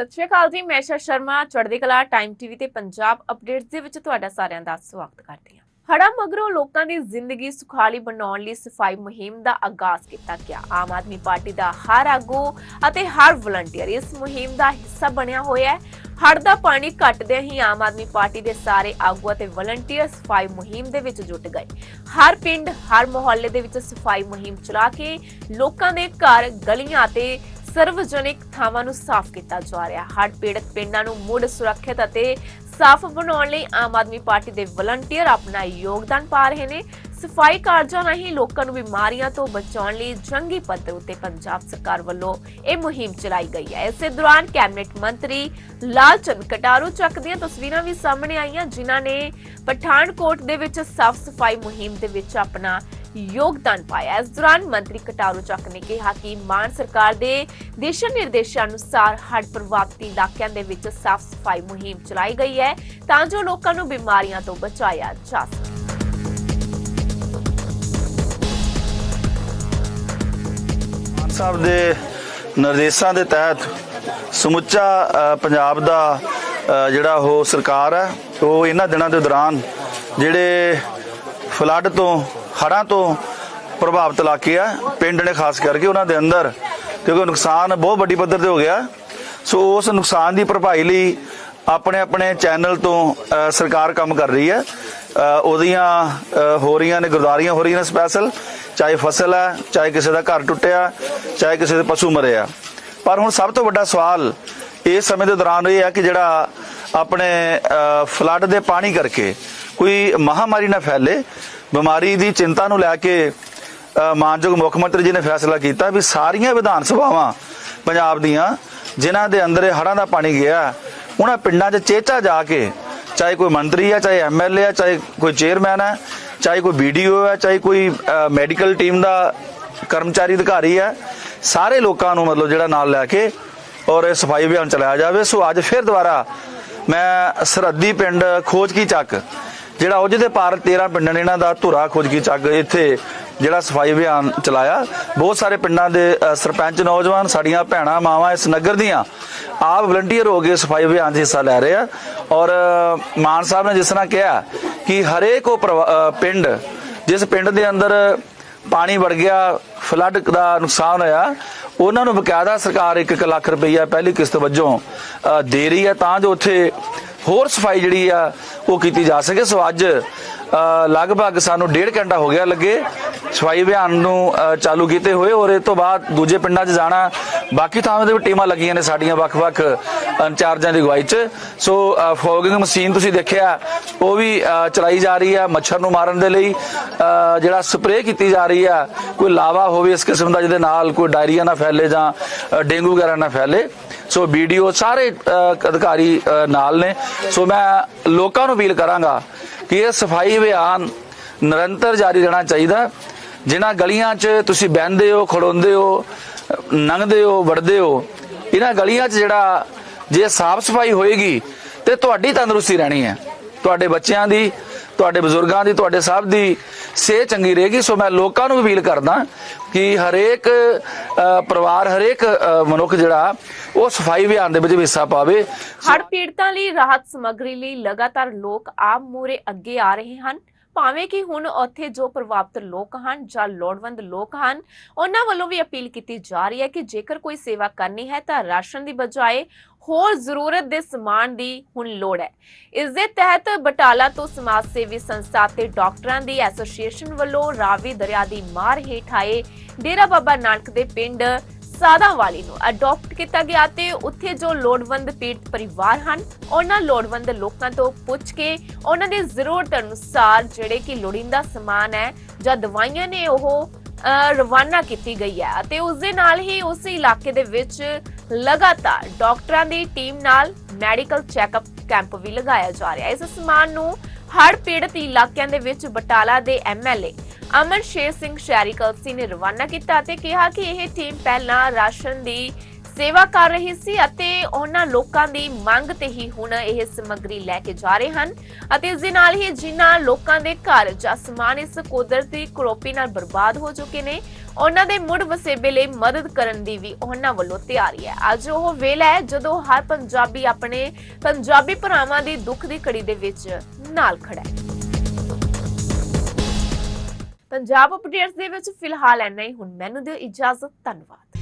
ਸਤਿ ਸ਼੍ਰੀ ਅਕਾਲ ਜੀ, ਮੈਂ ਸ਼ਾ ਸ਼ਰਮਾ, ਚੜ੍ਹਦੀ ਕਲਾ ਟਾਈਮ ਟੀਵੀ ਤੇ ਪੰਜਾਬ ਅਪਡੇਟਸ ਦੇ ਵਿੱਚ ਤੁਹਾਡਾ ਸਾਰਿਆਂ ਦਾ ਸਵਾਗਤ ਕਰਦੀ ਹਾਂ। ਹੜਾ ਮਗਰੋਂ ਲੋਕਾਂ ਦੀ ਜ਼ਿੰਦਗੀ ਸੁਖਾਲੀ ਬਣਾਉਣ ਲਈ ਸਫ਼ਾਈ ਮੁਹਿੰਮ ਦਾ ਆਗਾਜ਼ ਕੀਤਾ ਗਿਆ। ਆਮ ਆਦਮੀ ਪਾਰਟੀ ਦਾ ਹਰ ਆਗੂ ਅਤੇ ਹਰ ਵਲੰਟੀਅਰ ਇਸ ਮੁਹਿੰਮ ਦਾ ਹਿੱਸਾ ਬਣਿਆ ਹੋਇਆ ਹੈ। ਹੜ ਦਾ ਪਾਣੀ ਘਟਦਿਆਂ ਹੀ ਆਮ ਆਦਮੀ ਪਾਰਟੀ ਦੇ ਸਾਰੇ ਆਗੂ ਅਤੇ ਵਲੰਟੀਅਰ ਸਫ਼ਾਈ ਮੁਹਿੰਮ ਦੇ ਵਿੱਚ ਜੁਟ ਗਏ। ਹਰ ਪਿੰਡ, ਹਰ ਮੁਹੱਲੇ ਦੇ ਵਿੱਚ ਸਫ਼ਾਈ ਮੁਹਿੰਮ ਚਲਾ ਕੇ ਲੋਕਾਂ ਦੇ ਘਰ ਗਲੀਆਂ ਅਤੇ ਸਰਵਜਨਿਕ ਥਾਵਾਂ ਨੂੰ ਸਾਫ਼ ਕੀਤਾ ਜਾ ਰਿਹਾ। ਹੜ੍ਹ ਪੀੜਤ ਪਿੰਡਾਂ ਨੂੰ ਮੁੜ ਸੁਰੱਖਿਅਤ ਅਤੇ ਸਾਫ਼ ਬਣਾਉਣ ਲਈ ਆਮ ਆਦਮੀ ਪਾਰਟੀ ਦੇ ਵਲੰਟੀਅਰ ਆਪਣਾ ਯੋਗਦਾਨ ਪਾ ਰਹੇ ਨੇ। ਸਫ਼ਾਈ ਕਾਰਜਾਂ ਰਾਹੀਂ ਲੋਕਾਂ ਨੂੰ ਬਿਮਾਰੀਆਂ ਤੋਂ ਬਚਾਉਣ ਲਈ ਜੰਗੀ ਪੱਧਰ ਉਤੇ ਪੰਜਾਬ ਸਰਕਾਰ ਵੱਲੋਂ ਇਹ ਮੁਹਿੰਮ ਚਲਾਈ ਗਈ ਹੈ। ਇਸੇ ਦੌਰਾਨ ਕੈਬਨਿਟ ਮੰਤਰੀ ਲਾਲਚੰਦ ਕਟਾਰੂ ਚੱਕ ਦੀਆਂ ਤਸਵੀਰਾਂ ਵੀ ਸਾਹਮਣੇ ਆਈਆਂ, ਜਿਨ੍ਹਾਂ ਨੇ ਪਠਾਨਕੋਟ ਦੇ ਵਿੱਚ ਸਾਫ਼ ਸਫ਼ਾਈ ਮੁਹਿੰਮ ਦੇ ਵਿੱਚ ਆਪਣਾ ਯੋਗਦਾਨ ਪਾਇਆ। ਇਸ ਦੌਰਾਨ ਮੰਤਰੀ ਕਟਾਰੂ ਚੱਕ ਨੇ ਕਿਹਾ ਕਿ ਮਾਨ ਸਰਕਾਰ ਦੇ ਦਿਸ਼ਾ ਨਿਰਦੇਸ਼ਾਂ ਅਨੁਸਾਰ ਹੜ੍ਹ ਪ੍ਰਭਾਵਿਤ ਇਲਾਕਿਆਂ ਦੇ ਵਿੱਚ ਸਾਫ਼ ਸਫ਼ਾਈ ਮੁਹਿੰਮ ਚਲਾਈ ਗਈ ਹੈ ਤਾਂ ਜੋ ਲੋਕਾਂ ਨੂੰ ਬਿਮਾਰੀਆਂ ਤੋਂ ਬਚਾਇਆ ਜਾ ਸਕੇ। ਸਾਹਿਬ ਦੇ ਨਿਰਦੇਸ਼ਾਂ ਦੇ ਤਹਿਤ ਸਮੁੱਚਾ ਪੰਜਾਬ ਦਾ ਜਿਹੜਾ ਉਹ ਸਰਕਾਰ ਹੈ, ਉਹ ਇਹਨਾਂ ਦਿਨਾਂ ਦੇ ਦੌਰਾਨ ਜਿਹੜੇ ਫਲੱਡ ਤੋਂ ਹੜ੍ਹਾਂ ਤੋਂ ਪ੍ਰਭਾਵਿਤ ਇਲਾਕੇ ਆ, ਪਿੰਡ ਨੇ ਖਾਸ ਕਰਕੇ ਉਹਨਾਂ ਦੇ ਅੰਦਰ, ਕਿਉਂਕਿ ਨੁਕਸਾਨ ਬਹੁਤ ਵੱਡੀ ਪੱਧਰ ਤੇ ਹੋ ਗਿਆ। ਸੋ ਉਸ ਨੁਕਸਾਨ ਦੀ ਭਰਪਾਈ ਲਈ ਆਪਣੇ ਆਪਣੇ ਚੈਨਲ ਤੋਂ ਸਰਕਾਰ ਕੰਮ ਕਰ ਰਹੀ ਹੈ। ਉਹਦੀਆਂ ਹੋ ਰਹੀਆਂ ਨੇ, ਗੁਰਦਾਰੀਆਂ ਹੋ ਰਹੀਆਂ ਨੇ ਸਪੈਸ਼ਲ ਚਾਹੇ ਫਸਲ ਹੈ, ਚਾਹੇ ਕਿਸੇ ਦਾ ਘਰ ਟੁੱਟਿਆ, ਚਾਹੇ ਕਿਸੇ ਦੇ ਪਸ਼ੂ ਮਰੇ ਆ। ਪਰ ਹੁਣ ਸਭ ਤੋਂ ਵੱਡਾ ਸਵਾਲ ਇਸ ਸਮੇਂ ਦੇ ਦੌਰਾਨ ਇਹ ਹੈ ਕਿ ਜਿਹੜਾ ਆਪਣੇ ਫਲੱਡ ਦੇ ਪਾਣੀ ਕਰਕੇ ਕੋਈ ਮਹਾਮਾਰੀ ਨਾ ਫੈਲੇ ਬਿਮਾਰੀ ਦੀ ਚਿੰਤਾ ਨੂੰ ਲੈ ਕੇ ਮਾਨਯੋਗ ਮੁੱਖ ਮੰਤਰੀ ਜੀ ਨੇ ਫੈਸਲਾ ਕੀਤਾ ਵੀ ਸਾਰੀਆਂ ਵਿਧਾਨ ਸਭਾਵਾਂ ਪੰਜਾਬ ਦੀਆਂ, ਜਿਨ੍ਹਾਂ ਦੇ ਅੰਦਰ ਇਹ ਹੜ੍ਹਾਂ ਦਾ ਪਾਣੀ ਗਿਆ, ਉਹਨਾਂ ਪਿੰਡਾਂ 'ਚ ਚੇਚਾ ਜਾ ਕੇ, ਚਾਹੇ ਕੋਈ ਮੰਤਰੀ ਹੈ ਚਾਹੇ ਐਮਐਲਏ ਹੈ ਚਾਹੇ ਕੋਈ ਚੇਅਰਮੈਨ ਹੈ ਚਾਹੇ ਕੋਈ ਵੀਡੀਓ ਹੈ ਚਾਹੇ ਕੋਈ ਮੈਡੀਕਲ ਟੀਮ ਦਾ ਕਰਮਚਾਰੀ ਅਧਿਕਾਰੀ ਹੈ ਸਾਰੇ ਲੋਕਾਂ ਨੂੰ ਮਤਲਬ ਜਿਹੜਾ ਨਾਲ ਲੈ ਕੇ ਔਰ ਇਹ ਸਫ਼ਾਈ ਅਭਿਆਨ ਚਲਾਇਆ ਜਾਵੇ। ਸੋ ਅੱਜ ਫਿਰ ਦੁਬਾਰਾ ਮੈਂ ਸਰਹੱਦੀ ਪਿੰਡ ਖੋਜ ਕੀ ਚੱਕ ਜਿਹੜਾ ਉਹ ਜਿਹਦੇ ਪਾਰ 13 ਪਿੰਡਾਂ ਨੇ ਇਹਨਾਂ ਦਾ ਧੁਰਾ ਖੋਜ ਕੀ ਚੱਕ ਇੱਥੇ ਜਿਹੜਾ ਸਫ਼ਾਈ ਅਭਿਆਨ ਚਲਾਇਆ। ਬਹੁਤ ਸਾਰੇ ਪਿੰਡਾਂ ਦੇ ਸਰਪੰਚ ਨੌਜਵਾਨ, ਸਾਡੀਆਂ ਭੈਣਾਂ, ਮਾਵਾਂ ਇਸ ਨਗਰ ਦੀਆਂ ਆਪ ਵਲੰਟੀਅਰ ਹੋ ਕੇ ਸਫ਼ਾਈ ਅਭਿਆਨ 'ਚ ਹਿੱਸਾ ਲੈ ਰਹੇ ਆ। ਔਰ ਮਾਨ ਸਾਹਿਬ ਨੇ ਜਿਸ ਤਰ੍ਹਾਂ ਕਿਹਾ ਕਿ ਹਰੇਕ ਉਹ ਪਰਿਵਾ- ਪਿੰਡ, ਜਿਸ ਪਿੰਡ ਦੇ ਅੰਦਰ ਪਾਣੀ ਵੜ ਗਿਆ ਫਲੱਡ ਦਾ ਨੁਕਸਾਨ ਹੋਇਆ, ਉਹਨਾਂ ਨੂੰ ਬਕਾਇਦਾ ਸਰਕਾਰ 1 ਲੱਖ ਰੁਪਈਆ ਪਹਿਲੀ ਕਿਸ਼ਤ ਵਜੋਂ ਦੇ ਰਹੀ ਹੈ। ਤਾਂ ਜੋ ਉੱਥੇ ਹੋਰ ਸਫ਼ਾਈ ਜਿਹੜੀ ਆ ਉਹ ਕੀਤੀ ਜਾ ਸਕੇ। ਸੋ ਅੱਜ ਲਗਭਗ ਸਾਨੂੰ ਡੇਢ ਘੰਟਾ ਹੋ ਗਿਆ ਲੱਗੇ। ਸਫ਼ਾਈ ਅਭਿਆਨ ਨੂੰ ਚਾਲੂ ਕੀਤੇ ਹੋਏ ਔਰ ਇਹ ਤੋਂ ਬਾਅਦ ਦੂਜੇ ਪਿੰਡਾਂ 'ਚ ਜਾਣਾ, ਬਾਕੀ ਥਾਵਾਂ ਤੇ ਵੀ ਟੀਮਾਂ ਲੱਗੀਆਂ ਨੇ ਸਾਡੀਆਂ ਵੱਖ-ਵੱਖ ਇੰਚਾਰਜਾਂ ਦੀ ਅਗਵਾਈ 'ਚ। ਸੋ ਫੋਗਿੰਗ ਮਸ਼ੀਨ ਤੁਸੀਂ ਦੇਖਿਆ, ਉਹ ਵੀ ਚਲਾਈ ਜਾ ਰਹੀ ਹੈ ਮੱਛਰ ਨੂੰ ਮਾਰਨ ਦੇ ਲਈ। ਜਿਹੜਾ ਸਪਰੇਅ ਕੀਤੀ ਜਾ ਰਹੀ ਹੈ ਕੋਈ ਲਾਵਾ ਹੋਵੇ ਇਸ ਕਿਸਮ ਦਾ ਜਿਹਦੇ ਨਾਲ ਕੋਈ ਡਾਇਰੀਆ ਨਾ ਫੈਲੇ ਜਾਂ ਡੇਂਗੂ ਵਗੈਰਾ ਨਾ ਫੈਲੇ। ਸੋ ਵੀਡੀਓ ਸਾਰੇ ਅਧਿਕਾਰੀ ਨਾਲ ਨੇ। ਸੋ ਮੈਂ ਲੋਕਾਂ ਨੂੰ ਅਪੀਲ ਕਰਾਂਗਾ ਕਿ ਇਹ ਸਫ਼ਾਈ ਅਭਿਆਨ ਨਿਰੰਤਰ ਜਾਰੀ ਰਹਿਣਾ ਚਾਹੀਦਾ। ਜਿਨ੍ਹਾਂ ਗਲੀਆਂ 'ਚ ਤੁਸੀਂ ਬਹਿੰਦੇ ਹੋ, ਖੜੋਂਦੇ ਹੋ ਲੰਘਦੇ ਹੋ, ਵੜਦੇ ਹੋ, ਇਹਨਾਂ ਗਲੀਆਂ 'ਚ ਜਿਹੜਾ ਜੇ ਸਾਫ਼ ਸਫ਼ਾਈ ਹੋਏਗੀ ਤੇ ਤੁਹਾਡੀ ਤੰਦਰੁਸਤੀ ਰਹਿਣੀ ਹੈ। ਤੁਹਾਡੇ ਬੱਚਿਆਂ ਦੀ, ਤੁਹਾਡੇ ਬਜ਼ੁਰਗਾਂ ਦੀ, ਤੁਹਾਡੇ ਸਭ ਦੀ ਸਿਹਤ ਚੰਗੀ ਰਹੇਗੀ। ਸੋ ਮੈਂ ਲੋਕਾਂ ਨੂੰ ਅਪੀਲ ਕਰਦਾ ਕਿ ਹਰੇਕ ਪਰਿਵਾਰ, ਹਰੇਕ ਮਨੁੱਖ ਜਿਹੜਾ, ਉਹ ਸਫ਼ਾਈ ਅਭਿਆਨ ਦੇ ਵਿੱਚ ਹਿੱਸਾ ਪਾਵੇ। ਹੜ੍ਹ ਪੀੜਤਾਂ ਲਈ ਰਾਹਤ ਸਮੱਗਰੀ ਲਈ ਲਗਾਤਾਰ ਲੋਕ ਆਮ ਮੂਰੇ ਅੱਗੇ ਆ ਰਹੇ ਹਨ। ਭਾਵੇਂ ਕਿ ਹੁਣ ਉੱਥੇ ਜੋ ਪ੍ਰਭਾਵਿਤ ਲੋਕ ਹਨ ਜਾਂ ਲੋੜਵੰਦ ਲੋਕ ਹਨ, ਉਹਨਾਂ ਵੱਲੋਂ ਵੀ ਅਪੀਲ ਕੀਤੀ ਜਾ ਰਹੀ ਹੈ ਕਿ ਜੇਕਰ ਕੋਈ ਸੇਵਾ ਕਰਨੀ ਹੈ ਤਾਂ ਰਾਸ਼ਨ ਦੀ ਬਜਾਏ ਹੋਰ ਜ਼ਰੂਰਤ ਦੇ ਸਮਾਨ ਦੀ ਹੁਣ ਲੋੜ ਹੈ। ਇਸ ਦੇ ਤਹਿਤ ਬਟਾਲਾ ਤੋਂ ਸਮਾਜ ਸੇਵੀ ਸੰਸਥਾ ਤੇ ਡਾਕਟਰਾਂ ਦੀ ਐਸੋਸੀਏਸ਼ਨ ਵੱਲੋਂ ਰਾਵੀ ਦਰਿਆ ਦੀ ਮਾਰ ਹੇਠ ਆਏ ਡੇਰਾ ਬਾਬਾ ਨਾਨਕ ਦੇ ਪਿੰਡ ਸਾਦਾਵਾਲੀ ਨੂੰ ਅਡਾਪਟ ਕੀਤਾ ਗਿਆ ਤੇ ਉੱਥੇ ਜੋ ਲੋੜਵੰਦ ਪੀੜਤ ਪਰਿਵਾਰ ਹਨ, ਉਹਨਾਂ ਲੋੜਵੰਦ ਲੋਕਾਂ ਤੋਂ ਪੁੱਛ ਕੇ ਉਹਨਾਂ ਦੀ ਜ਼ਰੂਰਤ ਅਨੁਸਾਰ ਜਿਹੜੇ ਕਿ ਲੋੜੀਂਦਾ ਸਮਾਨ ਹੈ ਜਾਂ ਦਵਾਈਆਂ ਨੇ ਉਹ ਰਵਾਨਾ ਕੀਤੀ ਗਈ ਹੈ ਅਤੇ ਉਸ ਦੇ ਨਾਲ ਹੀ ਉਸ ਇਲਾਕੇ ਦੇ ਵਿੱਚ ਲਗਾਤਾਰ ਡਾਕਟਰਾਂ ਦੀ ਟੀਮ ਨਾਲ ਮੈਡੀਕਲ ਚੈੱਕਅਪ ਕੈਂਪ ਵੀ ਲਗਾਇਆ ਜਾ ਰਿਹਾ ਹੈ। ਇਸ ਸਮਾਨ ਨੂੰ ਹੜ੍ਹ ਪੀੜਤ ਇਲਾਕਿਆਂ ਦੇ ਵਿੱਚ ਬਟਾਲਾ ਦੇ ਐਮਐਲਏ ਅਮਰ ਸ਼ੇਰ ਸਿੰਘ ਸ਼ਹਿਰੀ ਕਲਸੀ ਨੇ ਰਵਾਨਾ ਕੀਤਾ ਅਤੇ ਕਿਹਾ ਕਿ ਇਹ ਟੀਮ ਪਹਿਲਾਂ ਰਾਸ਼ਨ ਦੀ ਸੇਵਾ ਕਰ ਰਹੀ ਸੀ ਅਤੇ ਉਹਨਾਂ ਲੋਕਾਂ ਦੀ ਮੰਗ ਤੇ ਹੀ ਹੁਣ ਇਹ ਸਮੱਗਰੀ ਲੈ ਕੇ ਜਾ ਰਹੇ ਹਨ ਅਤੇ ਇਸ ਦੇ ਨਾਲ ਹੀ ਜਿਨ੍ਹਾਂ ਲੋਕਾਂ ਦੇ ਘਰ ਜਾਂ ਸਮਾਨ ਇਸ ਕੁਦਰਤੀ ਕਰੋਪੀ ਨਾਲ ਬਰਬਾਦ ਹੋ ਚੁੱਕੇ ਨੇ, ਉਹਨਾਂ ਦੇ ਮੁੜ ਵਸੇਬੇ ਲਈ ਮਦਦ ਕਰਨ ਦੀ ਵੀ ਉਹਨਾਂ ਵੱਲੋਂ ਤਿਆਰੀ ਹੈ। ਅੱਜ ਉਹ ਵੇਲਾ ਹੈ ਜਦੋਂ ਹਰ ਪੰਜਾਬੀ ਆਪਣੇ ਪੰਜਾਬੀ ਭਰਾਵਾਂ ਦੀ ਦੁੱਖ ਦੀ ਘੜੀ ਦੇ ਵਿੱਚ ਨਾਲ ਖੜਾ ਹੈ। ਪੰਜਾਬ ਅਪਡੇਟਸ ਦੇ ਵਿੱਚ ਫਿਲਹਾਲ ਐਨਾ ਹੀ। ਹੁਣ ਮੈਨੂੰ ਦਿਓ ਇਜਾਜ਼ਤ। ਧੰਨਵਾਦ।